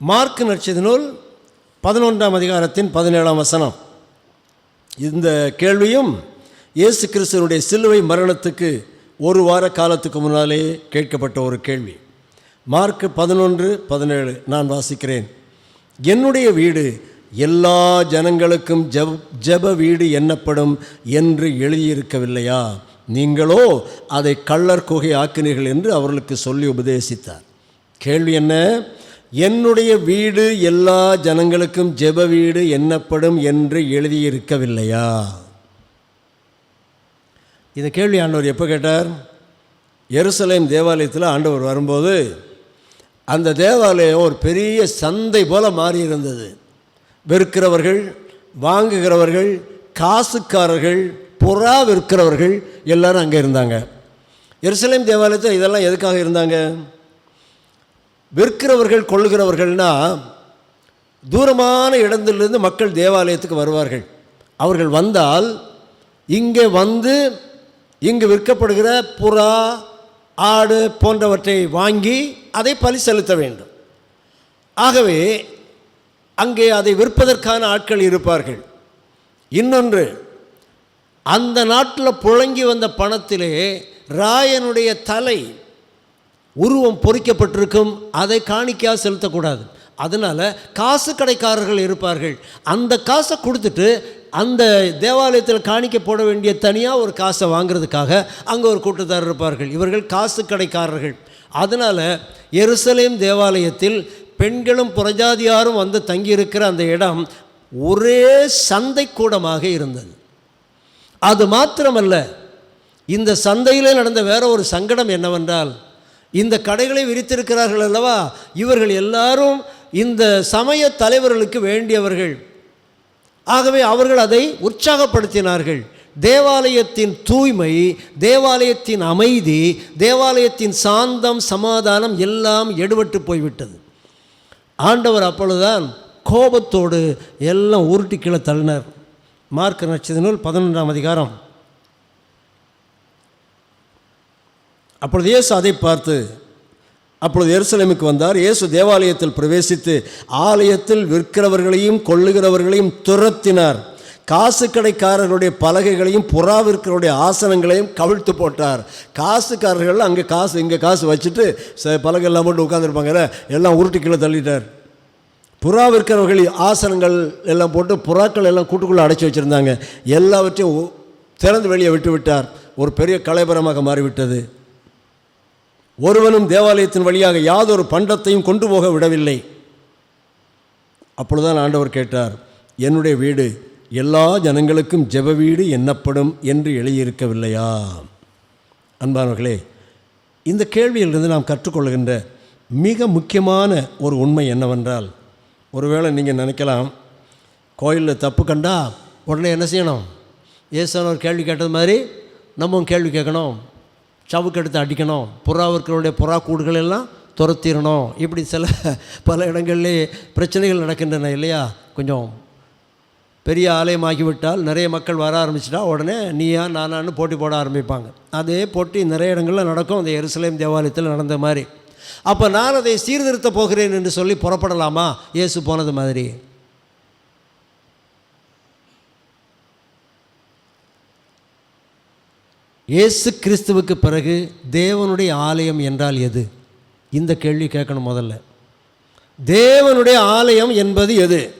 Mark நட்சத நூல் பதினொன்றாம் அதிகாரத்தின் பதினேழாம் வசனம். இந்த கேள்வியும் இயேசு கிறிஸ்தனுடைய சிலுவை மரணத்துக்கு ஒரு வார காலத்துக்கு முன்னாலே கேட்கப்பட்ட ஒரு கேள்வி. மார்க் பதினொன்று பதினேழு நான் வாசிக்கிறேன். என்னுடைய வீடு எல்லா ஜனங்களுக்கும் ஜெப ஜெப வீடு எண்ணப்படும் என்று எழுதியிருக்கவில்லையா? நீங்களோ அதை கள்ளர் குகை ஆக்கினீர்கள் என்று அவர்களுக்கு சொல்லி உபதேசித்தார். கேள்வி என்ன? என்னுடைய வீடு எல்லா ஜனங்களுக்கும் ஜெப வீடு எண்ணப்படும் என்று எழுதியிருக்கவில்லையா? இந்த கேள்வி ஆண்டவர் எப்போ கேட்டார்? எருசலேம் தேவாலயத்தில் ஆண்டவர் வரும்போது அந்த தேவாலயம் ஒரு பெரிய சந்தை போல மாறி இருந்தது விற்கிறவர்கள் வாங்குகிறவர்கள் காசுக்காரர்கள் புறா விற்கிறவர்கள் எல்லாரும் அங்கே இருந்தாங்க. எருசலேம் தேவாலயத்தில் இதெல்லாம் எதுக்காக இருந்தாங்க? விற்கிறவர்கள் கொள்ளுகிறவர்கள்னா தூரமான இடத்திலிருந்து மக்கள் தேவாலயத்துக்கு வருவார்கள். அவர்கள் வந்தால் இங்கே வந்து இங்கு விற்கப்படுகிற புறா ஆடு போன்றவற்றை வாங்கி அதை பலி செலுத்த வேண்டும். ஆகவே அங்கே அதை விற்பதற்கான ஆட்கள் இருப்பார்கள். இன்னொன்று அந்த நாட்டில் புழங்கி வந்த பணத்திலே ராயனுடைய தலை உருவம் பொறிக்கப்பட்டிருக்கும் அதை காணிக்கையாக செலுத்தக்கூடாது. அதனால் காசு கடைக்காரர்கள் இருப்பார்கள். அந்த காசை கொடுத்துட்டு அந்த தேவாலயத்தில் காணிக்க போட வேண்டிய தனியாக ஒரு காசை வாங்குறதுக்காக அங்கே ஒரு கூட்டத்தார் இருப்பார்கள். இவர்கள் காசு கடைக்காரர்கள். அதனால் எருசலேம் தேவாலயத்தில் பெண்களும் புறஜாதியாரும் வந்து தங்கியிருக்கிற அந்த இடம் ஒரே சந்தைக்கூடமாக இருந்தது. அது மாத்திரமல்ல இந்த சந்தையிலே நடந்த வேற ஒரு சங்கடம் என்னவென்றால் இந்த கடைகளை விரித்திருக்கிறார்கள் அல்லவா? இவர்கள் எல்லாரும் இந்த சமய தலைவர்களுக்கு வேண்டியவர்கள். ஆகவே அவர்கள் அதை உற்சாகப்படுத்தினார்கள். தேவாலயத்தின் தூய்மை தேவாலயத்தின் அமைதி தேவாலயத்தின் சாந்தம் சமாதானம் எல்லாம் எடுபட்டு போய்விட்டது. ஆண்டவர் அப்பொழுதுதான் கோபத்தோடு எல்லாம் உருட்டி கீழே தள்ளினார். மார்க் நட்சத்திர நூல் பதினொன்றாம் அதிகாரம். அப்பொழுது இயேசு அதை பார்த்து அப்பொழுது எருசலேமுக்கு வந்தார். இயேசு தேவாலயத்தில் பிரவேசித்து ஆலயத்தில் விற்கிறவர்களையும் கொள்ளுகிறவர்களையும் துரத்தினார். காசு கடைக்காரர்களுடைய பலகைகளையும் புறா விற்கிறவருடைய ஆசனங்களையும் கவிழ்த்து போட்டார். காசுக்காரர்கள் அங்கே காசு இங்கே காசு வச்சுட்டு ச பலகை எல்லாம் போட்டு உட்காந்துருப்பாங்கல்ல எல்லாம் உருட்டி கீழே தள்ளிட்டார். புறா விற்கிறவர்கள் ஆசனங்கள் எல்லாம் போட்டு புறாக்கள் எல்லாம் கூட்டுக்குள்ளே அடைச்சி வச்சுருந்தாங்க. எல்லாவற்றையும் திறந்து வெளியே விட்டு விட்டார். ஒரு பெரிய கலைபரமாக மாறிவிட்டது. ஒருவனும் தேவாலயத்தின் வழியாக யாதொரு பண்டத்தையும் கொண்டு போக விடவில்லை. அப்பொழுதுதான் ஆண்டவர் கேட்டார் என்னுடைய வீடு எல்லா ஜனங்களுக்கும் ஜெப வீடு எண்ணப்படும் என்று எழுதியிருக்கவில்லையா? அன்பானவர்களே இந்த கேள்வியிலிருந்து நாம் கற்றுக்கொள்கின்ற மிக முக்கியமான ஒரு உண்மை என்னவென்றால் ஒருவேளை நீங்கள் நினைக்கலாம் கோயிலில் தப்பு கண்டா உடனே என்ன செய்யணும்? ஏசான ஒரு கேள்வி கேட்டது மாதிரி நம்மவும் கேள்வி கேட்கணும். சவுக்கு எடுத்து அடிக்கணும். புறாவிற்களுடைய புறா கூடுகள் எல்லாம் துரத்திடணும். இப்படி சில பல இடங்களிலே பிரச்சனைகள் நடக்கின்றன இல்லையா? கொஞ்சம் பெரிய ஆலயமாகிவிட்டால் நிறைய மக்கள் வர ஆரம்பிச்சிட்டா உடனே நீயா நானான்னு போட்டி போட ஆரம்பிப்பாங்க. அதே போட்டி நிறைய இடங்களில் நடக்கும். அந்த எருசலேம் தேவாலயத்தில் நடந்த மாதிரி. அப்போ நான் அதை சீர்திருத்த போகிறேன் என்று சொல்லி புறப்படலாமா? இயேசு போனது மாதிரி. இயேசு கிறிஸ்துவுக்கு பிறகு தேவனுடைய ஆலயம் என்றால் எது? இந்த கேள்வி கேட்கணும் முதல்ல. தேவனுடைய ஆலயம் என்பது எது?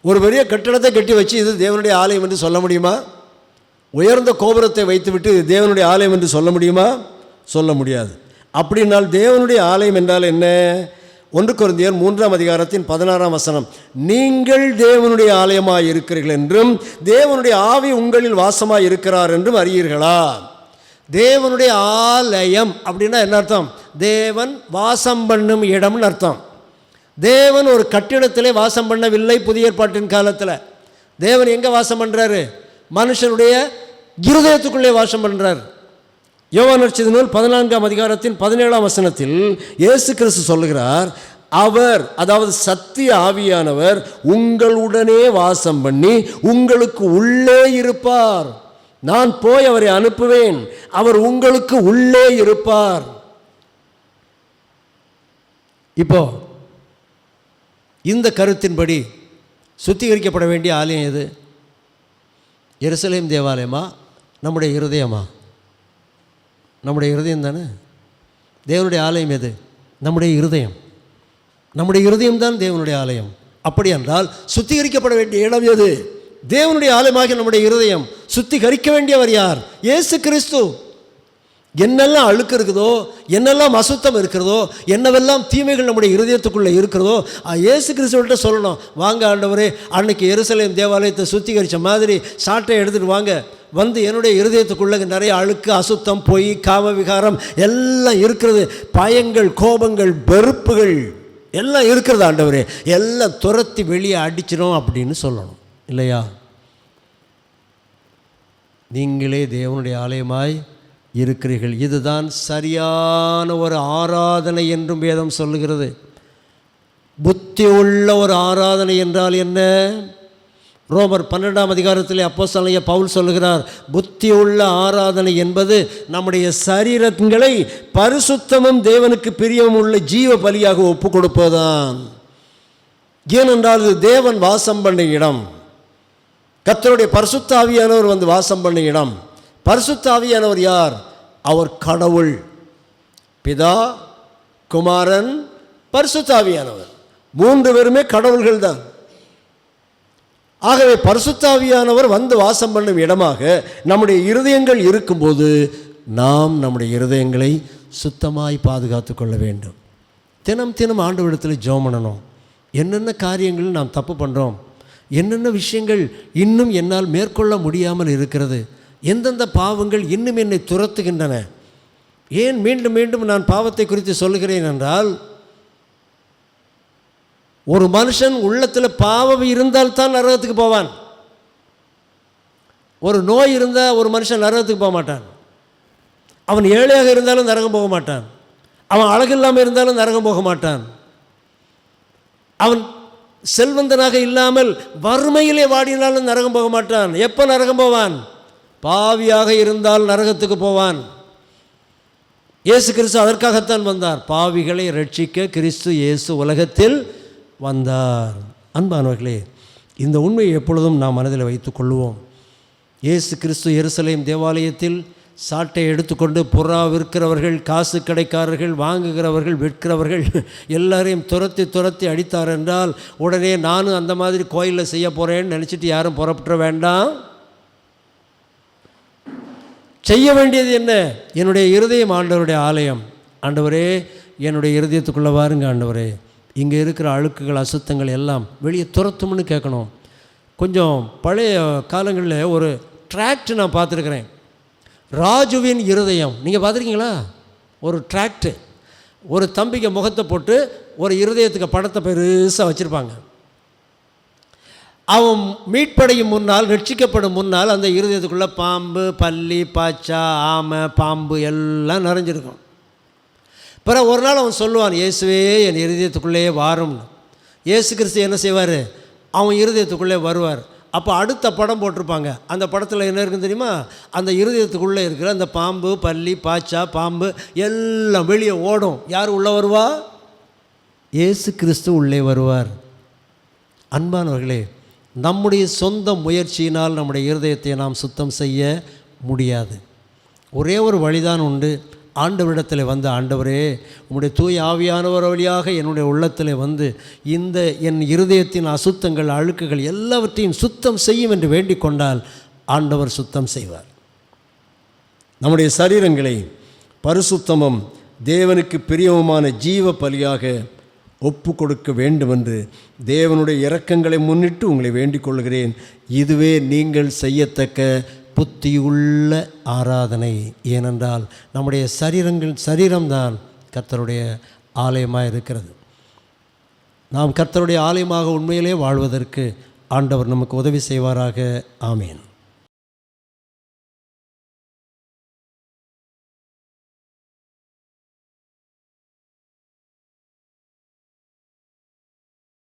ஒரு பெரிய கட்டடத்தை கட்டி வச்சு இது தேவனுடைய ஆலயம் என்று சொல்ல முடியுமா? உயர்ந்த கோபுரத்தை வைத்துவிட்டு இது தேவனுடைய ஆலயம் என்று சொல்ல முடியுமா? சொல்ல முடியாது. அப்படின்னால் தேவனுடைய ஆலயம் என்றால் என்ன? ஒன்று குருந்தியர் மூன்றாம் அதிகாரத்தின் பதினாறாம் வசனம் நீங்கள் தேவனுடைய ஆலயமாக இருக்கிறீர்கள் என்றும் தேவனுடைய ஆவி உங்களில் வாசமாக இருக்கிறார் என்றும் அறியீர்களா? தேவனுடைய ஆலயம் அப்படின்னா என்ன அர்த்தம்? தேவன் வாசம் பண்ணும் இடம்னு அர்த்தம். தேவன் ஒரு கட்டிடத்திலே வாசம் பண்ணவில்லை புதிய ஏற்பாட்டின் காலத்தில். தேவன் எங்கே வாசம் பண்ணுறாரு மனுஷனுடைய இருதயத்துக்குள்ளே வாசம் பண்ணுறார் யோவான் நடிச்சது நூல் பதினான்காம் அதிகாரத்தின் பதினேழாம் வசனத்தில் இயேசு கிறிஸ்து சொல்லுகிறார் அவர் அதாவது சத்திய ஆவியானவர் உங்களுடனே வாசம் பண்ணி உங்களுக்கு உள்ளே இருப்பார். நான் போய் அவரை அனுப்புவேன். அவர் உங்களுக்கு உள்ளே இருப்பார். இப்போ இந்த கருத்தின்படி சுத்திகரிக்கப்பட வேண்டிய ஆலயம் எது? எருசலேம் தேவாலயமா? நம்முடைய இருதயமா? நம்முடைய இருதயம் தானே? தேவனுடைய ஆலயம் எது? நம்முடைய இருதயம். நம்முடைய இருதயம் தான் தேவனுடைய ஆலயம். அப்படி என்றால் சுத்திகரிக்கப்பட வேண்டிய இடம் எது? தேவனுடைய ஆலயமாக நம்முடைய இருதயம். சுத்திகரிக்க வேண்டியவர் யார்? இயேசு கிறிஸ்து. என்னெல்லாம் அழுக்கு இருக்குதோ என்னெல்லாம் அசுத்தம் இருக்கிறதோ என்னவெல்லாம் தீமைகள் நம்முடைய இருதயத்துக்குள்ளே இருக்கிறதோ இயேசு கிறிஸ்துவர்கிட்ட சொல்லணும். வாங்க ஆண்டவரே அன்னைக்கு எருசலேம் தேவாலயத்தை சுத்திகரித்த மாதிரி சாட்டை எடுத்துகிட்டு வாங்க. வந்து என்னுடைய இருதயத்துக்குள்ளே நிறைய அழுக்கு அசுத்தம் பொய் காமவிகாரம் எல்லாம் இருக்கிறது. பயங்கள் கோபங்கள் வெறுப்புகள் எல்லாம் இருக்கிறது ஆண்டவரே. எல்லாம் துரத்தி வெளியே அடிச்சிடும் அப்படின்னு சொல்லணும். இல்லையா? நீங்களே தேவனுடைய ஆலயமாய் இருக்கிறீர்கள். இதுதான் சரியான ஒரு ஆராதனை என்றும் வேதம் சொல்லுகிறது. புத்தி உள்ள ஒரு ஆராதனை என்றால் என்ன? ரோமர் பன்னெண்டாம் அதிகாரத்தில் அப்போ பவுல் சொல்லுகிறார் புத்தி உள்ள ஆராதனை என்பது நம்முடைய சரீரங்களை பரிசுத்தமும் தேவனுக்கு பிரியமும் உள்ள ஜீவ பலியாக ஒப்பு கொடுப்பதுதான். ஏனென்றால் இது தேவன் வாசம் பண்ணும் இடம். கத்தருடைய பரிசுத்தாவியானவர் வந்து வாசம் பண்ணும் இடம். பரிசுத்தாவியானவர் யார்? அவர் கடவுள். பிதா குமாரன் பரிசுத்தாவியானவர் மூன்று பேருமே கடவுள்கள் தான் ஆகவே பரிசுத்தாவியானவர் வந்து வாசம் பண்ணும் இடமாக நம்முடைய இருதயங்கள் இருக்கும்போது நாம் நம்முடைய இருதயங்களை சுத்தமாய் பாதுகாத்து கொள்ள வேண்டும். தினம் தினம் ஆண்டவரிடத்தில் விடத்தில் பண்ணணும். என்னென்ன காரியங்கள் நாம் தப்பு பண்ணுறோம் என்னென்ன விஷயங்கள் இன்னும் என்னால் மேற்கொள்ள முடியாமல் இருக்கிறது? எந்தெந்த பாவங்கள் இன்னும் என்னை துரத்துகின்றன? ஏன் மீண்டும் மீண்டும் நான் பாவத்தை குறித்து சொல்லுகிறேன் என்றால் ஒரு மனுஷன் உள்ளத்தில் பாவம் இருந்தால் தான் நரகத்துக்கு போவான். ஒரு நோய் இருந்தால் ஒரு மனுஷன் நரகத்துக்கு போக மாட்டான். அவன் ஏழையாக இருந்தாலும் நரகம் போக மாட்டான். அவன் அழகு இல்லாமல் இருந்தாலும் நரகம் போக மாட்டான். அவன் செல்வந்தனாக இல்லாமல் வறுமையிலே வாடினாலும் நரகம் போக மாட்டான். எப்போ நரகம் போவான்? பாவியாக இருந்தால் நரகத்துக்கு போவான். இயேசு கிறிஸ்து அதற்காகத்தான் வந்தார். பாவிகளை ரட்சிக்க கிறிஸ்து இயேசு உலகத்தில் வந்தார். அன்பானவர்களே இந்த உண்மையை எப்பொழுதும் நாம் மனதில் வைத்து கொள்வோம். இயேசு கிறிஸ்து எருசலேம் தேவாலயத்தில் சாட்டை எடுத்துக்கொண்டு புறா விற்கிறவர்கள் காசு கடைக்காரர்கள் வாங்குகிறவர்கள் விற்கிறவர்கள் எல்லாரையும் துரத்தி துரத்தி அடித்தார் என்றால் உடனே நானும் அந்த மாதிரி கோயிலில் செய்ய போகிறேன்னு நினச்சிட்டு யாரும் புறப்பட்டுற வேண்டாம். செய்ய வேண்டியது என்ன? என்னுடைய இருதயம் ஆண்டவருடைய ஆலயம். ஆண்டவரே என்னுடைய இருதயத்துக்குள்ளே வாருங்க ஆண்டவரே. இங்கே இருக்கிற அழுக்குகள் அசுத்தங்கள் எல்லாம் வெளியே துரத்தும்னு கேட்கணும். கொஞ்சம் பழைய காலங்களில் ஒரு ட்ராக்ட் நான் பார்த்துருக்குறேன். ராஜுவின் இருதயம். நீங்கள் பார்த்துருக்கீங்களா? ஒரு ட்ராக்டு ஒரு தம்பிக்கு முகத்தை போட்டு ஒரு இருதயத்துக்கு படத்தை பெருசாக வச்சுருப்பாங்க. அவன் மீட்படையும் முன்னால் ரட்சிக்கப்படும் முன்னால் அந்த இருதயத்துக்குள்ளே பாம்பு பல்லி பாச்சா ஆமை பாம்பு எல்லாம் நிறைஞ்சிருக்கும். பிறகு ஒரு நாள் அவன் சொல்லுவான் இயேசுவே என் இருதயத்துக்குள்ளேயே வாரும்னு. இயேசு கிறிஸ்து என்ன செய்வார்? அவன் இருதயத்துக்குள்ளே வருவார். அப்போ அடுத்த படம் போட்டிருப்பாங்க. அந்த படத்தில் என்ன இருக்குன்னு தெரியுமா? அந்த இருதயத்துக்குள்ளே இருக்கிற அந்த பாம்பு பல்லி பாச்சா பாம்பு எல்லாம் வெளியே ஓடும். யார் உள்ளே வருவா? இயேசு கிறிஸ்து உள்ளே வருவார். அன்பானவர்களே நம்முடைய சொந்த முயற்சியினால் நம்முடைய இருதயத்தை நாம் சுத்தம் செய்ய முடியாது. ஒரே ஒரு வழிதான் உண்டு. ஆண்டவரிடத்தில் வந்து ஆண்டவரே உம்முடைய தூய் ஆவியானவர் வழியாக என்னுடைய உள்ளத்தில் வந்து இந்த என் இருதயத்தின் அசுத்தங்கள் அழுக்குகள் எல்லாவற்றையும் சுத்தம் செய்யும் என்று வேண்டிக் கொண்டால் ஆண்டவர் சுத்தம் செய்வார். நம்முடைய சரீரங்களை பரிசுத்தமும் தேவனுக்கு பிரியமுமான ஜீவ பலியாக ஒப்பு கொடுக்க வேண்டும் என்று தேவனுடைய இரக்கங்களை முன்னிட்டு உங்களை வேண்டிக் கொள்கிறேன். இதுவே நீங்கள் செய்யத்தக்க புத்தியுள்ள ஆராதனை. ஏனென்றால் நம்முடைய சரீரங்கள் சரீரம்தான் கர்த்தருடைய ஆலயமாக இருக்கிறது நாம் கர்த்தருடைய ஆலயமாக உண்மையிலே வாழ்வதற்கு ஆண்டவர் நமக்கு உதவி செய்வாராக. ஆமேன்.